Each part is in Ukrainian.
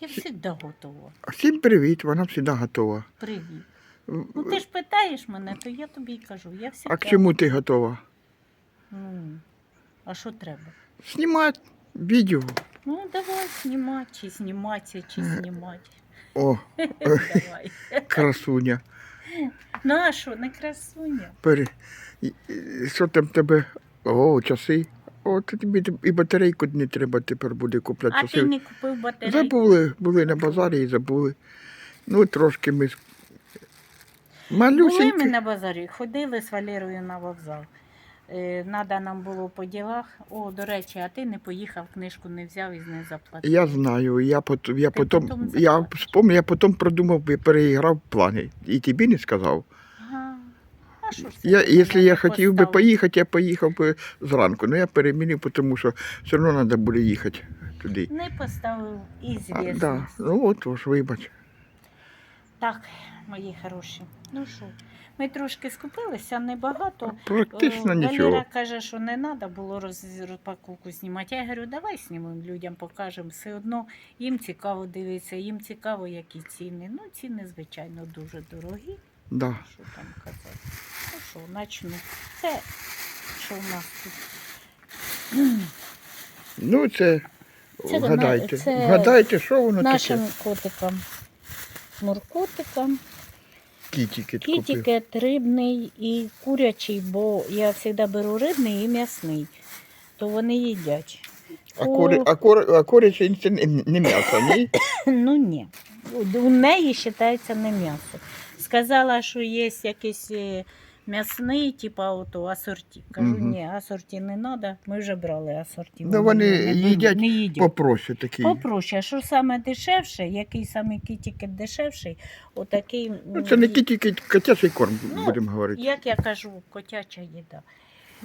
Я завжди готова. Всім привіт, вона завжди готова. Привіт. Ну ти ж питаєш мене, то я тобі й кажу. Я всегда... А к чому ти готова? Ну, а що треба? Знімати відео. Ну, давай знімати, чи зніматися, чи знімати. О, Давай. красуня. Ну, а що, не красуня? Що там тебе? О, часи. О, то тобі і батарейку не треба тепер буде купляти. А ти не купив батарейку? Забули, були на базарі і забули. Ну, трошки ми. з- Були ми на базарі, ходили з Валерою на вокзал. Е, Надо нам було по ділах. О, до речі, а ти не поїхав, книжку не взяв і не заплатив. Я знаю, я потім, я потім, потім я я потім продумав, переіграв плани. І тобі не сказав. Ага. А що ж це Я, якщо я хотів би поїхати, я поїхав би зранку. Ну я перемінив, тому що все одно треба буде їхати туди. Не поставив А, ізвісно. да. Ну от, ось, вибач. Так, мої хороші. Ну що, ми трошки скупилися, небагато. Практично Е, нічого. Валера каже, що не треба було роз- розпаковку знімати. Я говорю, давай знімемо людям, покажемо. Все одно їм цікаво дивитися, їм цікаво, які ціни. Ну, ціни, звичайно, дуже дорогі. Да. Що там казати? Ну що, начну. Це що в нас тут? Ну це, Це вгадайте. це Вгадайте, що воно Нашим таке? котикам. Муркотикам. Кітікет купив. Кітікет рибний і курячий, бо я завжди беру рибний і м'ясний, то вони їдять. А, кури, а, кур, а куряче це не, не м'ясо, ні? Ну ні. У- У неї вважається не м'ясо. Сказала, що є якийсь м'ясний, типа ото асорті. Кажу, Мгм. ні, асорті не треба, ми вже брали асорті. Ну, вони не їдять не їдять. Попроще такий. Попроще, що саме дешевше, який саме кітікет дешевший, отакий. Ну, це не м, кітікет, котячий корм, Ну, будемо говорити. Як я кажу, котяча їда.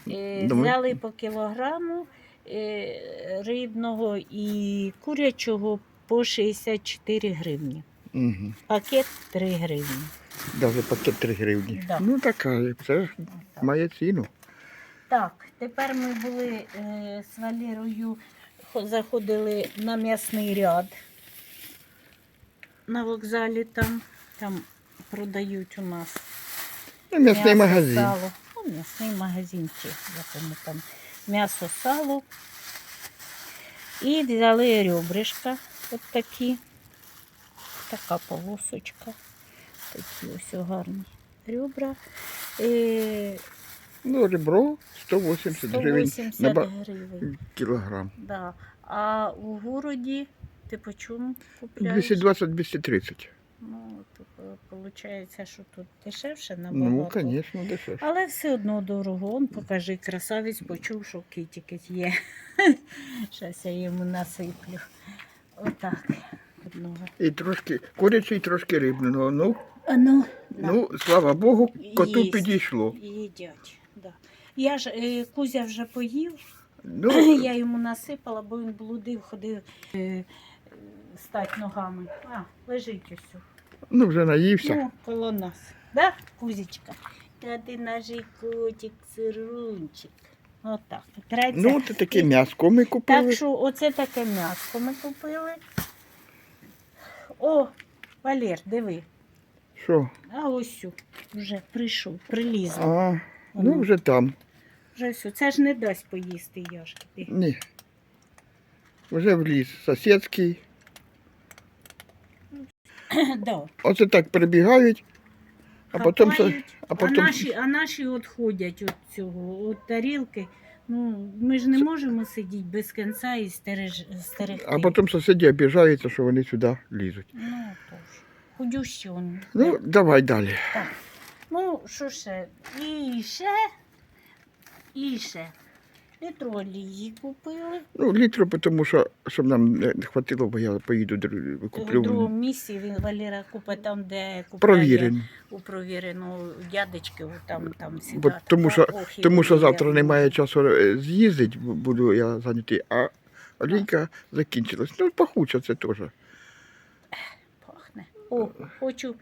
Е, Давай. Взяли по кілограму е, рибного і курячого по 64 гривні. Угу. Пакет 3 гривні. Даже пакет 3 гривні. Да. Ну така, це ж Отак. має ціну. Так, тепер ми були е, з Валерою, заходили на м'ясний ряд на вокзалі там. Там продають у нас Ну, м'ясний М'ясо, магазин. Сало. Ну, м'ясний магазин чи якому там м'ясо, сало. І взяли ребришка от такі. Така полосочка. Такі ось гарні ребра. І Ну, ребро 180 гривень 180 на ба- гривень. кілограм. Да. А у городі ти по чому купляєш? 220-230. Ну, виходить, що тут дешевше набагато. Ну, звісно, дешевше. Але все одно дорого. Он покажи, красавець почув, що кітікет є. Зараз я йому насиплю. Отак. І трошки курячий, трошки рибного. Ну, А ну, на. ну, слава Богу, коту Єсть. підійшло. їдять. Да. Я ж е, Кузя вже поїв, Ну, я йому насипала, бо він блудив, ходив е, е, стать ногами. А, лежить ось. ну вже наївся. Ну, коло нас. Да, Кузечка? Та ти наш котик, сирунчик. Отак. Треться. Ну, це таке м'яско ми купили. Так що оце таке м'ясо ми купили. О, Валер, диви. Що? А ось вже прийшов, приліз. А, ну вже там. Вже все. Це ж не дасть поїсти яшки. Ти. Ні. Вже в ліс сусідський. да. Оце так прибігають, а потім, Хапають, а а, потім наші, а наші відходять від цього, від тарілки. Ну, ми ж не можемо сидіти без кінця і стереж, стерегти. а потім сусіди обіжаються, що вони сюди лізуть. Ну, тож. Худющі вони. Ну, давай далі. Так. Ну, що ще? І ще, і ще. Літролії купили. Ну, літру, тому що, щоб нам не хватило, бо я поїду др- У куплю. другому місці він Валера купить там, де купляє Провірений. у провірену дядечки, там, там Бо, тому, що, охи тому що завтра немає часу е, з'їздити, буду я зайнятий, а олійка закінчилась. Ну, пахуче це теж. Пахне. О, хочу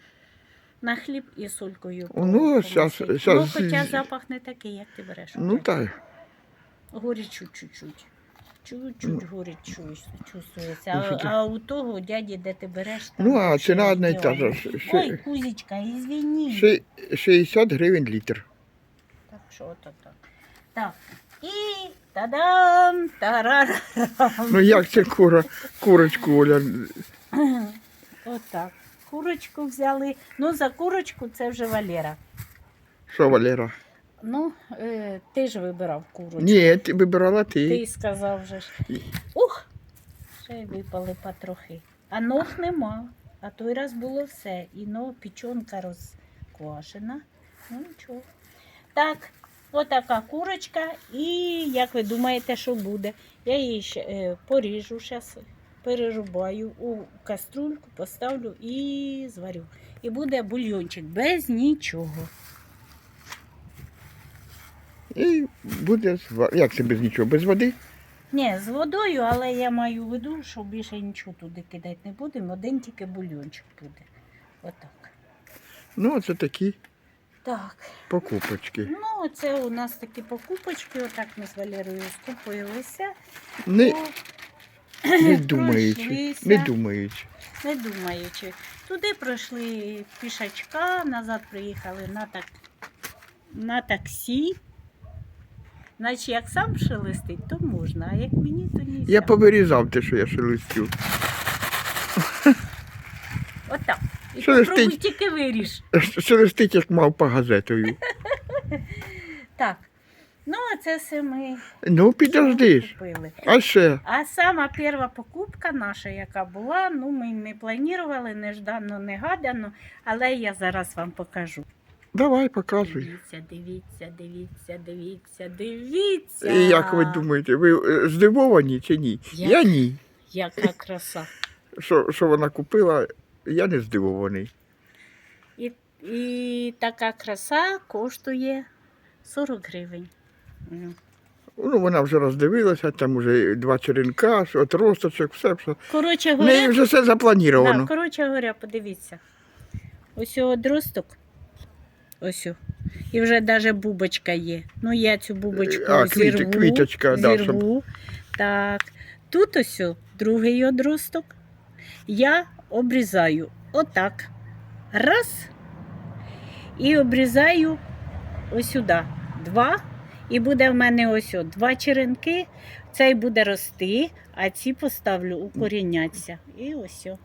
на хліб і солькою. Ну, щас- щас Ну, хоча запах не такий, як ти береш. Ну так. Горічу чуть-чуть. чуть-чуть горить чувствується. Ну, А, а у того дяді, де ти береш, там Ну, а ціна одна й та ж. Ой, Кузічка, ізвіні. Ши- 60 гривень літр. Так що ото так. Так. І та-дам! Тарарам! Ну як це кура, курочку, Оля? Отак. Курочку взяли. Ну, за курочку це вже Валера. Що, Валера? Ну, е, ти ж вибирав курочку. Ні, ти вибирала Ти ти. сказав вже ж. Ух! Ще й випали потрохи. А ног нема. А той раз було все. І ног, печонка розквашена. Ну нічого. Так, отака курочка. І як ви думаєте, що буде? Я її ще е, поріжу зараз, перерубаю у каструльку, поставлю і зварю. І буде бульйончик без нічого. І буде Як це без нічого? Без води? Ні, з водою, але я маю в виду, що більше нічого туди кидати не будемо, один тільки бульйончик буде. Отак. Ну, це такі Так. покупочки. Ну, це у нас такі покупочки. Отак ми з Валерою скупилися. Не, О, не думаючи, не думаючи. не думаючи. Туди пройшли пішачка, назад приїхали на, так, на таксі. Наче як сам шелестить, то можна, а як мені, то ні. Я повирізав те, що я шелестю. Отак. І Шелестить. попробуй тільки виріж. Шелестить, як мавпа газетою. Так. Ну, а це все ми Ну, підожди ж. купили. А ще. А сама перша покупка наша, яка була, ну ми не планували, неждано, негадано, але я зараз вам покажу. Давай, показуй. Дивіться, дивіться, дивіться, дивіться, дивіться. І як ви думаєте, ви е, здивовані чи ні? Я- Я ні. Яка краса. Що, що вона купила, я не здивований. І, і така краса коштує 40 гривень. Ну. Вона вже роздивилася, там вже два черенка, отросточок, все. все. Коротше говоря, вже все да, заплановано. коротше говоря, подивіться. Ось одросток. Ось. о. І вже навіть бубочка є. Ну, я цю бубочку А, квіт- зірву. квіточка, да, щоб- Так. Тут ось другий одросток. Я обрізаю отак. Раз. І обрізаю ось сюди. Два. І буде в мене ось о, два черенки. Цей буде рости, а ці поставлю укоріняться. І ось. о.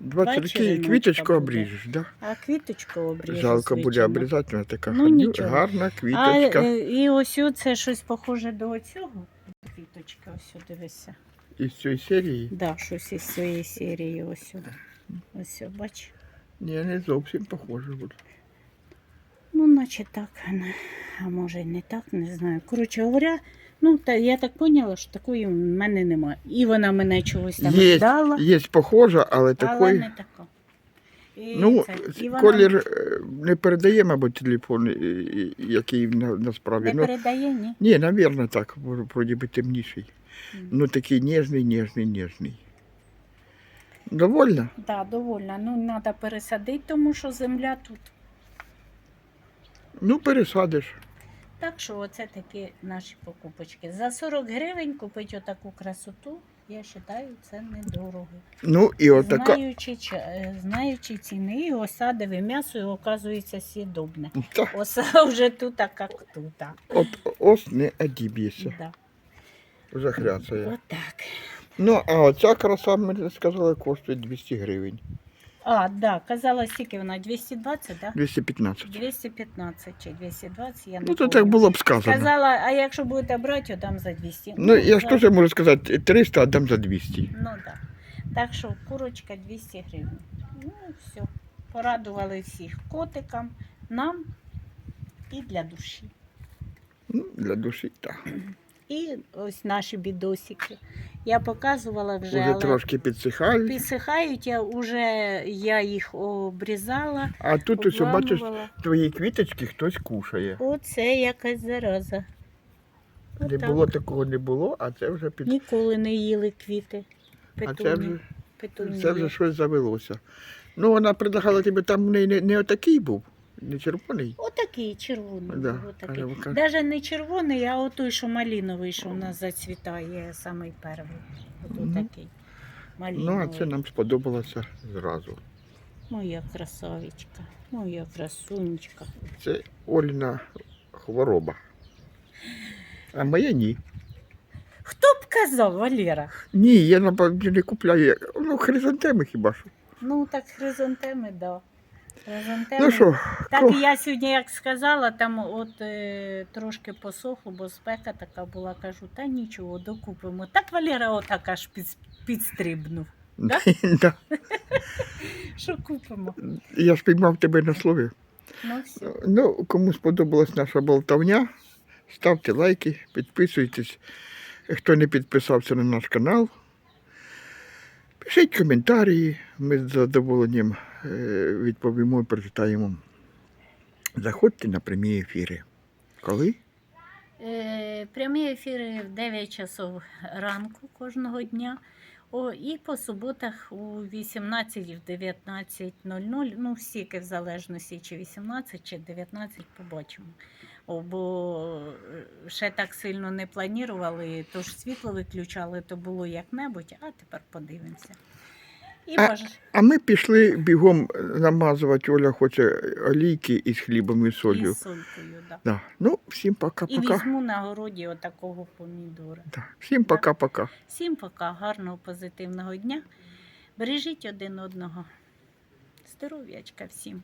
Два два і квіточку буде. обріжеш, да? А квіточку обріжу. Жалко буде звичайно. обрізати, вона така Ну, гарню- нічого. гарна А, квіточка. е, і ось це щось похоже до цього. Квіточка, ось дивися. Із цієї серії. Да, щось із цієї серії. Ось. о. Ось, о, бач. Ні, не зовсім похоже буде. Ну, наче так, не- а може і не так, не знаю. Коротше говоря, ну та я так поняла, що такої в мене немає. І вона мене чогось там Є, дала, є похожа, але але такої. не така. І Ну, це, і вона колір е, не передає, мабуть, телефон, е, е, який на, насправді. не Ну, передає, ні. ні, навірно, так, вро- вроді би темніший. Ну такий ніжний, ніжний, ніжний. Довольно? Так, довольна. Ну, треба пересадити, тому що земля тут. Ну, пересадиш. Так що оце такі наші покупочки. За 40 гривень купити отаку красоту, я вважаю, це недорого. Ну і отака. Знаючи, е, знаючи ціни, і осадове м'ясо, і, оказується, сідобне. Та, Оса вже тут, як тут. от, ось не одіб'єшся. Да. Захряцає. Отак. Ну, а оця краса, ми сказали, коштує 200 гривень. А, да, казала, скільки вона? 220, да? 215. 215 чи 220, я не Ну, то так пам'ятаю. було б сказано. Сказала, а якщо будете брати, я дам за 200. Ну, я ж за- теж можу сказати, 300, а дам за 200. Ну так. Так що курочка 200 гривень. Ну все. Порадували всіх котикам, нам і для душі. Ну, для душі, так. І ось наші бідосики. Я показувала вже, Уже але трошки підсихають. підсихають, я вже я їх обрізала, А тут ось, бачиш, твої квіточки хтось кушає. Оце якась зараза. Не Отак. було такого не було, а це вже під. Ніколи не їли квіти. А це вже, це вже щось завелося. Ну, вона предлагала тобі, там в неї не, не отакий був. Не червоний? Отакий червоний. Да, отакий. але ви Даже не червоний, а отой, що маліновий, що у нас зацвітає самий перший. От Мгм. такий. Ну, а це нам сподобалося зразу. Моя красавичка, моя красунечка. Це Оліна хвороба. А моя ні. Хто б казав, Валера? Ні, я напевно не купляю. Ну, хризантеми хіба що. Ну так хризантеми, да. Ну що, Так я сьогодні, як сказала, там от е, трошки посохло, бо спека така була, кажу, та нічого, докупимо. Так Валера отак аж під, підстрибнув. да? Да. Що купимо? Я спіймав тебе на слові. Ну все. Ну, кому сподобалась наша болтовня, ставте лайки, підписуйтесь. Хто не підписався на наш канал, пишіть коментарі, ми з задоволенням е, відповімо і прочитаємо. Заходьте на прямі ефіри. Коли? Е, прямі ефіри в 9 часов ранку кожного дня. О, і по суботах у 18 і в 19.00, ну, всіки в залежності, чи 18, чи 19, побачимо. Бо е, ще так сильно не планували, тож світло виключали, то було як-небудь, а тепер подивимося. І А-. А ми пішли бігом намазувати. Оля хоче олійки із хлібом і солью. із солькою, да. Да. Ну, всім І пока-пока. візьму на городі отакого помідора. Да. Всім пока-пока. Всім пока, гарного позитивного дня. Бережіть один одного. Здоров'ячка всім.